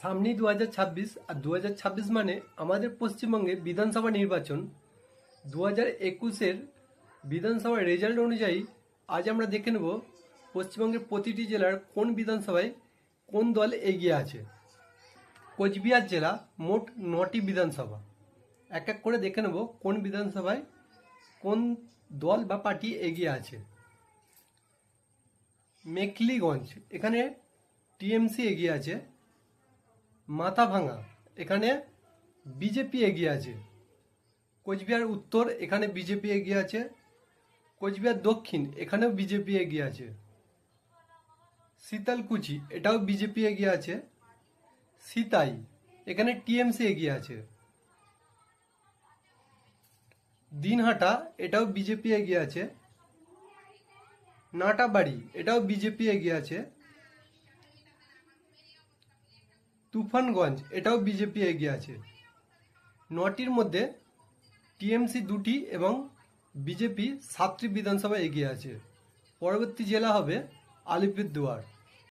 সামনেই দু হাজার ছাব্বিশ আর দু হাজার ছাব্বিশ মানে আমাদের পশ্চিমবঙ্গে বিধানসভা নির্বাচন। দু হাজার একুশের বিধানসভার রেজাল্ট অনুযায়ী আজ আমরা দেখে নেব পশ্চিমবঙ্গের প্রতিটি জেলার কোন বিধানসভায় কোন দল এগিয়ে আছে। কোচবিহার জেলা মোট নটি বিধানসভা। এক এক করে দেখে নেব কোন বিধানসভায় কোন দল বা পার্টি এগিয়ে আছে। মেখলিগঞ্জ, এখানে টিএমসি এগিয়ে আছে। মাথাভাঙা এখানে বিজেপি এগিয়ে আছে। কোচবিহার উত্তর, এখানে বিজেপি এগিয়ে আছে। কোচবিহার দক্ষিণ, এখানেও বিজেপি এগিয়ে আছে। শীতলকুচি, এটাও বিজেপি এগিয়ে আছে। সিতাই, এখানে টিএমসি এগিয়ে আছে। দিনহাটা, এটাও বিজেপি এগিয়ে আছে। নাটাবাড়ি, এটাও বিজেপি এগিয়ে আছে। তুফানগঞ্জ, এটাও বিজেপি এগিয়ে আছে। নটির মধ্যে টিএমসি দুটি এবং বিজেপি সাতটি বিধানসভা এগিয়ে আছে। পরবর্তী জেলা হবে আলিপুরদুয়ার।